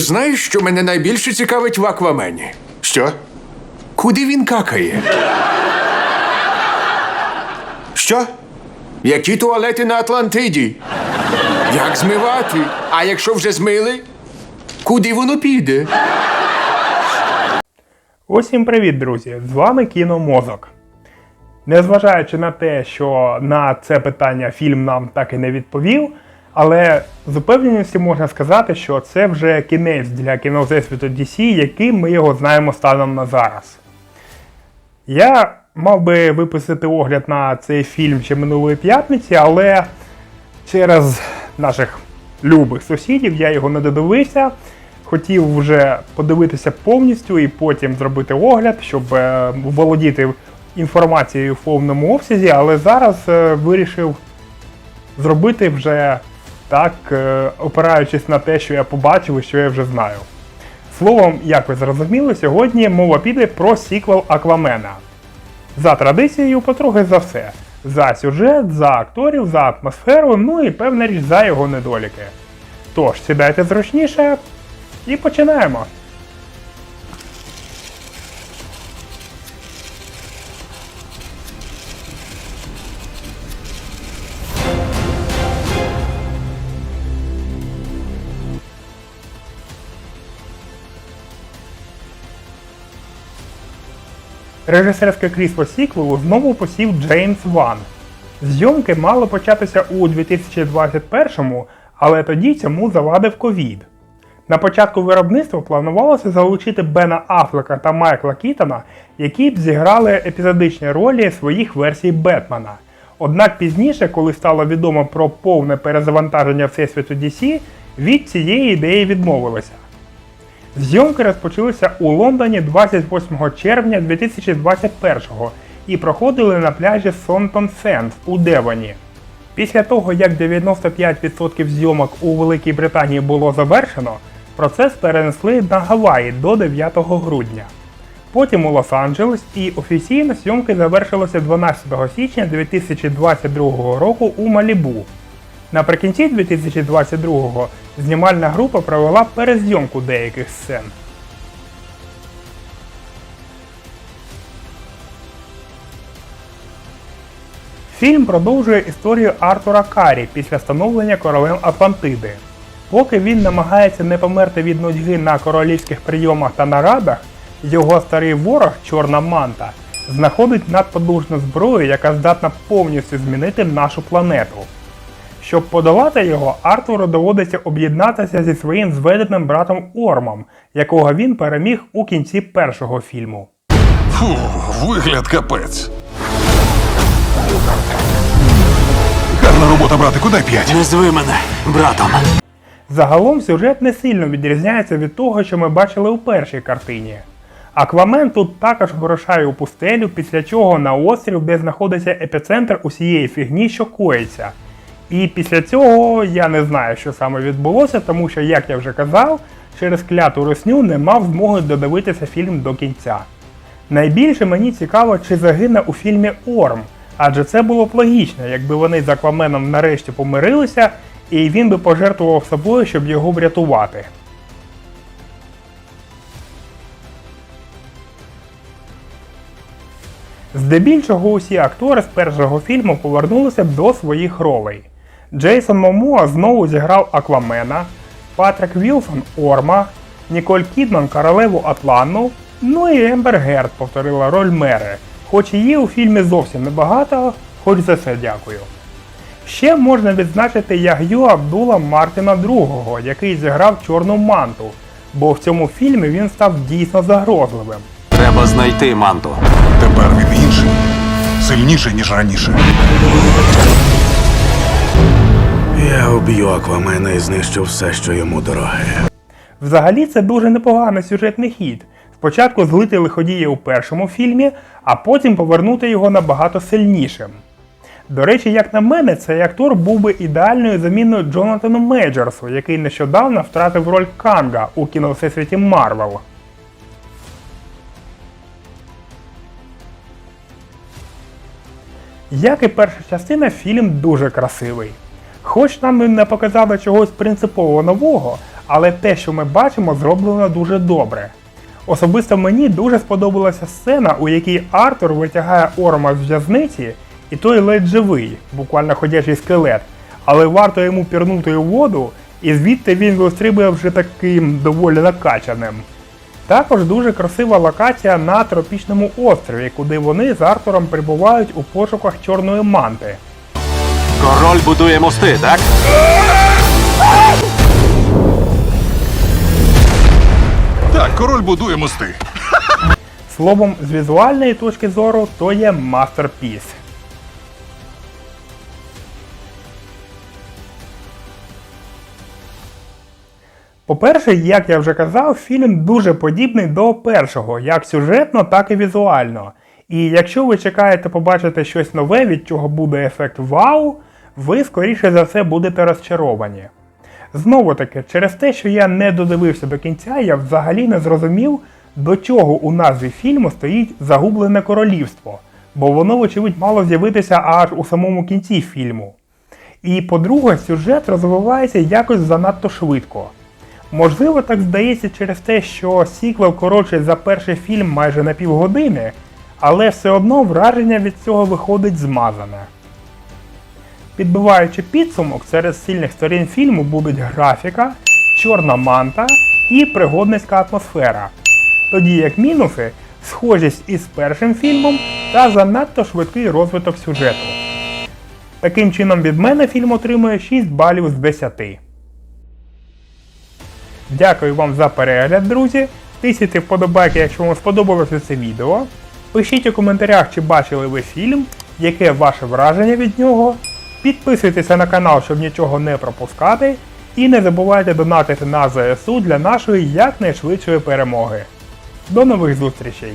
Знаєш, що мене найбільше цікавить в Аквамені? Що? Куди він какає? Що? Які туалети на Атлантиді? Як змивати? А якщо вже змили? Куди воно піде? Усім привіт, друзі! З вами Кіномозок. Незважаючи на те, що на це питання фільм нам так і не відповів, але з упевненістю можна сказати, що це вже кінець для кіно Всесвіту DC, яким ми його знаємо станом на зараз. Я мав би випустити огляд на цей фільм ще минулої п'ятниці, але через наших любих сусідів я його не додивився. Хотів вже подивитися повністю і потім зробити огляд, щоб е, володіти інформацією в повному обсязі, але зараз е, вирішив зробити вже так, е, опираючись на те, що я побачив і що я вже знаю. Словом, як ви зрозуміли, сьогодні мова піде про сіквел Аквамена. За традицією, потрохи за все. За сюжет, за акторів, за атмосферу, ну і певна річ за його недоліки. Тож, сідайте зручніше і починаємо. Режисерське крісло сіквелу знову посів Джеймс Ван. Зйомки мали початися у 2021-му, але тоді цьому завадив ковід. На початку виробництва планувалося залучити Бена Афлека та Майкла Кітона, які б зіграли епізодичні ролі своїх версій Бетмена. Однак пізніше, коли стало відомо про повне перезавантаження Всесвіту DC, від цієї ідеї відмовилися. Зйомки розпочалися у Лондоні 28 червня 2021 і проходили на пляжі Сонтон Сенс у Девоні. Після того, як 95% зйомок у Великій Британії було завершено, процес перенесли на Гаваї до 9 грудня. Потім у Лос-Анджелес і офіційно зйомки завершилися 12 січня 2022 року у Малібу. Наприкінці 2022-го знімальна група провела перезйомку деяких сцен. Фільм продовжує історію Артура Карі після становлення королем Атлантиди. Поки він намагається не померти від нудьги на королівських прийомах та нарадах, його старий ворог, Чорна Манта, знаходить надподужну зброю, яка здатна повністю змінити нашу планету. Щоб подолати його, Артуру доводиться об'єднатися зі своїм зведеним братом Ормом, якого він переміг у кінці першого фільму. Фу, вигляд капець. Гарна робота, братику, дай п'ять. Назви мене братом. Загалом сюжет не сильно відрізняється від того, що ми бачили у першій картині. Аквамен тут також вирушає у пустелю, після чого на острів, де знаходиться епіцентр усієї фігні, що коїться. І після цього я не знаю, що саме відбулося, тому що, як я вже казав, через кляту русню не мав змоги додивитися фільм до кінця. Найбільше мені цікаво, чи загине у фільмі Орм, адже це було б логічно, якби вони з Акваменом нарешті помирилися, і він би пожертвував собою, щоб його врятувати. Здебільшого усі актори з першого фільму повернулися б до своїх ролей. Джейсон Момоа знову зіграв Аквамена, Патрик Вілсон Орма, Ніколь Кідман королеву Атланну, ну і Ембер Герд повторила роль Мери, хоч її у фільмі зовсім небагато, хоч за це дякую. Ще можна відзначити Яг'ю Абдула Мартина II, який зіграв Чорну манту, бо в цьому фільмі він став дійсно загрозливим. Треба знайти манту. Тепер він інший. Сильніший, ніж раніше. Я уб'ю Аквамена і знищу все, що йому дороге. Взагалі це дуже непоганий сюжетний хід. Спочатку злити лиходія у першому фільмі, а потім повернути його набагато сильнішим. До речі, як на мене, цей актор був би ідеальною заміною Джонатану Мейджерсу, який нещодавно втратив роль Канга у кіновсесвіті Марвел. Як і перша частина, фільм дуже красивий. Хоч нам не показали чогось принципово нового, але те, що ми бачимо, зроблено дуже добре. Особисто мені дуже сподобалася сцена, у якій Артур витягає Орма з в'язниці, і той ледь живий, буквально ходячий скелет. Але варто йому пірнути у воду, і звідти він вистрибує вже таким доволі накачаним. Також дуже красива локація на тропічному острові, куди вони з Артуром прибувають у пошуках чорної манти. Король будує мости, так? Так, король будує мости. Словом, з візуальної точки зору, то є мастерпіс. По-перше, як я вже казав, фільм дуже подібний до першого, як сюжетно, так і візуально. І якщо ви чекаєте побачити щось нове, від чого буде ефект вау, ви скоріше за все будете розчаровані. Знову таки, через те, що я не додивився до кінця, я взагалі не зрозумів, до чого у назві фільму стоїть Загублене королівство, бо воно, вочевидь, мало з'явитися аж у самому кінці фільму. І по-друге, сюжет розвивається якось занадто швидко. Можливо, так здається через те, що сіквел коротший за перший фільм майже на півгодини, але все одно враження від цього виходить змазане. Підбиваючи підсумок, серед сильних сторін фільму будуть графіка, чорна манта і пригодницька атмосфера. Тоді як мінуси схожість із першим фільмом та занадто швидкий розвиток сюжету. Таким чином від мене фільм отримує 6 балів з 10. Дякую вам за перегляд, друзі. Тисяйте вподобайки, якщо вам сподобалося це відео. Пишіть у коментарях, чи бачили ви фільм, яке ваше враження від нього. Підписуйтеся на канал, щоб нічого не пропускати. І не забувайте донатити на ЗСУ для нашої якнайшвидшої перемоги. До нових зустрічей!